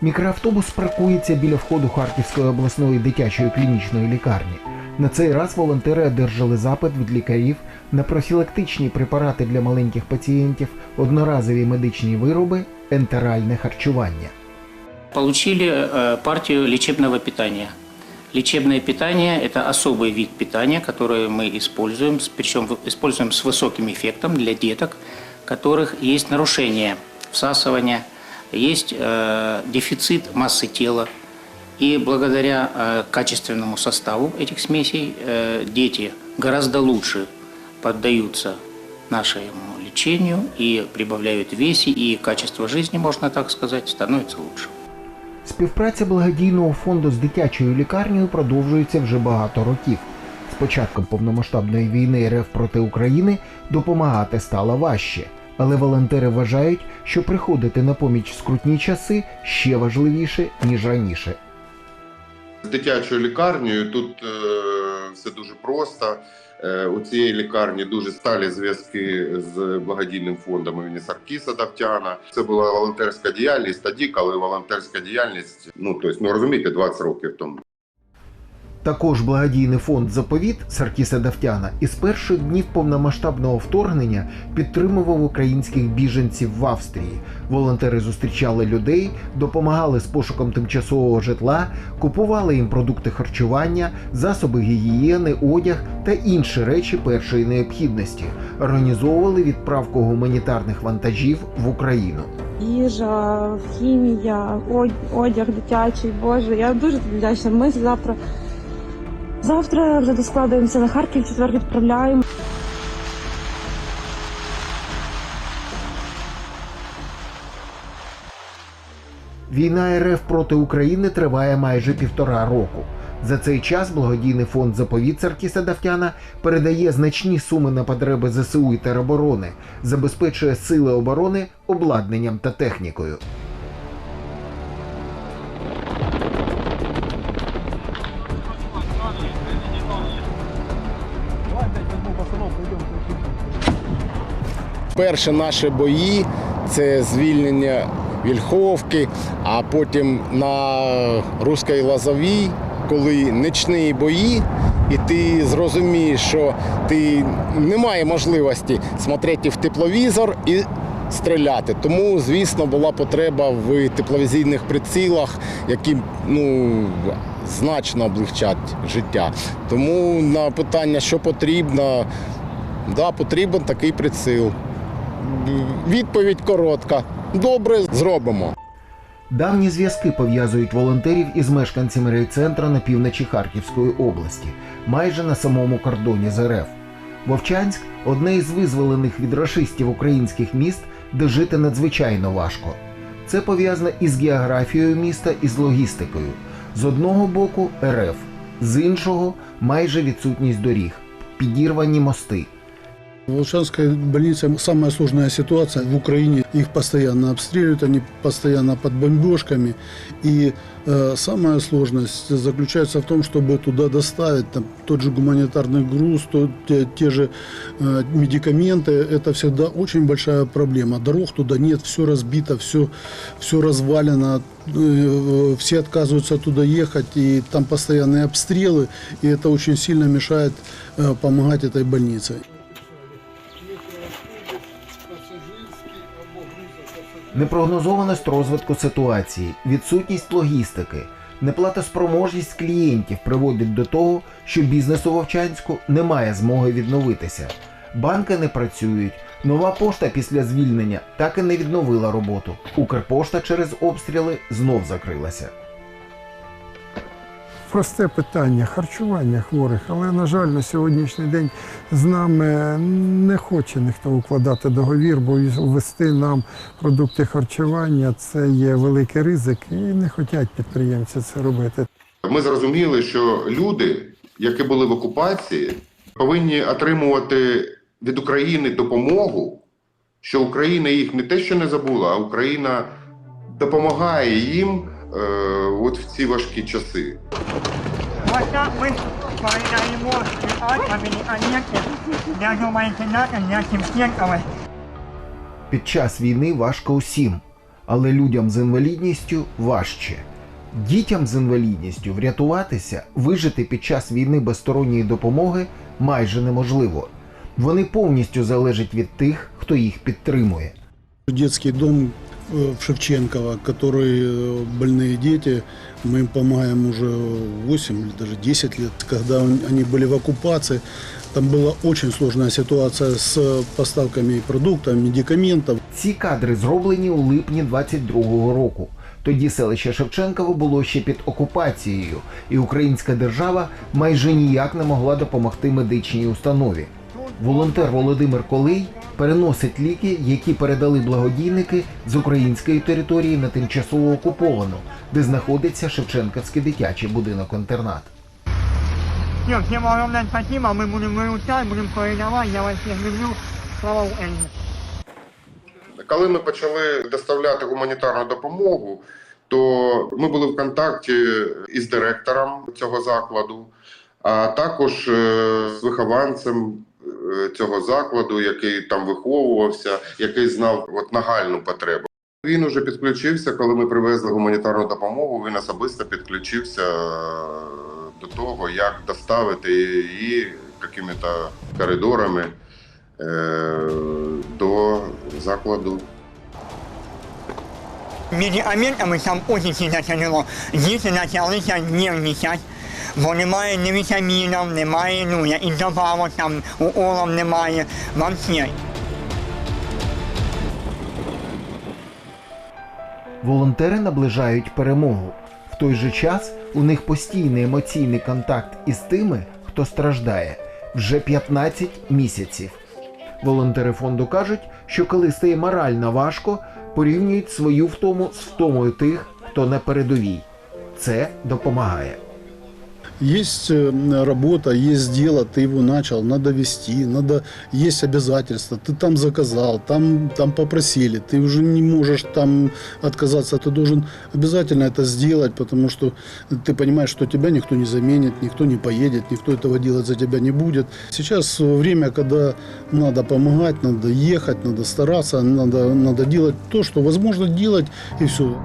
Мікроавтобус паркується біля входу Харківської обласної дитячої клінічної лікарні. На цей раз волонтери одержали запит від лікарів на профілактичні препарати для маленьких пацієнтів, одноразові медичні вироби, ентеральне харчування. Получили э, партию лечебного питания. Лечебное питание – это особый вид питания, который мы используем, с- причем в- используем с высоким эффектом для деток, у которых есть нарушение всасывания, есть э, дефицит массы тела. И благодаря э, качественному составу этих смесей э, дети гораздо лучше поддаются нашему лечению и прибавляют в весе, и качество жизни, можно так сказать, становится лучше. Співпраця благодійного фонду з дитячою лікарнею продовжується вже багато років. З початком повномасштабної війни РФ проти України допомагати стало важче, але волонтери вважають, що приходити на поміч скрутні часи ще важливіше ніж раніше. З дитячою лікарнею тут е, все дуже просто. Е, у цієї лікарні дуже сталі зв'язки з благодійним фондом імені Саркіса Давтяна. Це була волонтерська діяльність тоді, коли волонтерська діяльність, ну тобто, ну розумієте, 20 років тому. Також благодійний фонд Заповіт Саркіса Давтяна із перших днів повномасштабного вторгнення підтримував українських біженців в Австрії. Волонтери зустрічали людей, допомагали з пошуком тимчасового житла, купували їм продукти харчування, засоби гігієни, одяг та інші речі першої необхідності. Організовували відправку гуманітарних вантажів в Україну. їжа, хімія, одяг дитячий. Боже, я дуже вдячна. Ми завтра. Завтра вже доскладуємося на Харків, четвер відправляємо. Війна РФ проти України триває майже півтора року. За цей час благодійний фонд Заповіт Саркіса Давтяна передає значні суми на потреби ЗСУ і тероборони, забезпечує сили оборони обладнанням та технікою. Перші наші бої це звільнення Вільховки, а потім на Руській Лазовій, коли нічні бої, і ти зрозумієш, що ти немає можливості смотрети в тепловізор і стріляти. Тому, звісно, була потреба в тепловізійних прицілах, які ну, значно облегчать життя. Тому на питання, що потрібно, да, потрібен такий приціл. Відповідь коротка. Добре, зробимо. Давні зв'язки пов'язують волонтерів із мешканцями райцентра на півночі Харківської області, майже на самому кордоні з РФ. Вовчанськ одне із визволених від рашистів українських міст, де жити надзвичайно важко. Це пов'язано із географією міста і з логістикою. З одного боку РФ, з іншого майже відсутність доріг, підірвані мости. В Волчанской больнице самая сложная ситуация в Украине. Их постоянно обстреливают, они постоянно под бомбежками. И э, самая сложность заключается в том, чтобы туда доставить там, тот же гуманитарный груз, то, те, те же э, медикаменты. Это всегда очень большая проблема. Дорог туда нет, все разбито, все, все развалено. Э, Все отказываются туда ехать, и там постоянные обстрелы. И это очень сильно мешает э, помогать этой больнице. Непрогнозованість розвитку ситуації, відсутність логістики, неплатоспроможність клієнтів приводить до того, що бізнес у Вовчанську не має змоги відновитися. Банки не працюють. Нова пошта після звільнення так і не відновила роботу. Укрпошта через обстріли знов закрилася. Просте питання харчування хворих, але, на жаль, на сьогоднішній день з нами не хоче ніхто укладати договір, бо ввести нам продукти харчування це є великий ризик, і не хочуть підприємці це робити. Ми зрозуміли, що люди, які були в окупації, повинні отримувати від України допомогу, що Україна їх не те, що не забула, а Україна допомагає їм е, от в ці важкі часи. May tinatan niya, simsiyan kaway. Під час війни важко усім, але людям з інвалідністю важче. Дітям з інвалідністю врятуватися, вижити під час війни без сторонньої допомоги майже неможливо. Вони повністю залежать від тих, хто їх підтримує. Детский дом в Шевченково, который э, больные дети, мы им помогаем уже 8 или даже 10 лет. Когда он- они были в оккупации, там была очень сложная ситуация с поставками продуктов, медикаментов. Ці кадри зроблені у липні 22-го року. Тоді селище Шевченково було ще під окупацією, і українська держава майже ніяк не могла допомогти медичній установі. Волонтер Володимир Колий переносить ліки, які передали благодійники з української території на тимчасово окуповану, де знаходиться Шевченківський дитячий будинок-інтернат. Все, всем огромное спасибо, мы будем выручать, будем передавать, я вас всех люблю. Слава Украине! Коли ми почали доставляти гуманітарну допомогу, то ми були в контакті із директором цього закладу, а також е, з вихованцем цього закладу, який там виховувався, який знав от нагальну потребу. Він уже підключився, коли ми привезли гуманітарну допомогу. Він особисто підключився е, до того, як доставити її якими-то коридорами е, до закладу. Медикаментами там очень сильно тяжело. Діти почалися нервничати, бо немає ні вітамінів, немає, ну, і добавок там, уколів немає, вообще. Волонтери наближають перемогу. В той же час у них постійний емоційний контакт із тими, хто страждає вже 15 місяців. Волонтери фонду кажуть, що коли стає морально важко, порівнюють свою втому з втомою тих, хто на передовій. Це допомагає. Есть э, работа, есть дело, ты его начал, надо вести, надо, есть обязательства, ты там заказал, там, там попросили, ты уже не можешь там отказаться, ты должен обязательно это сделать, потому что ты понимаешь, что тебя никто не заменит, никто не поедет, никто этого делать за тебя не будет. Сейчас время, когда надо помогать, надо ехать, надо стараться, надо, надо делать то, что возможно делать, и все.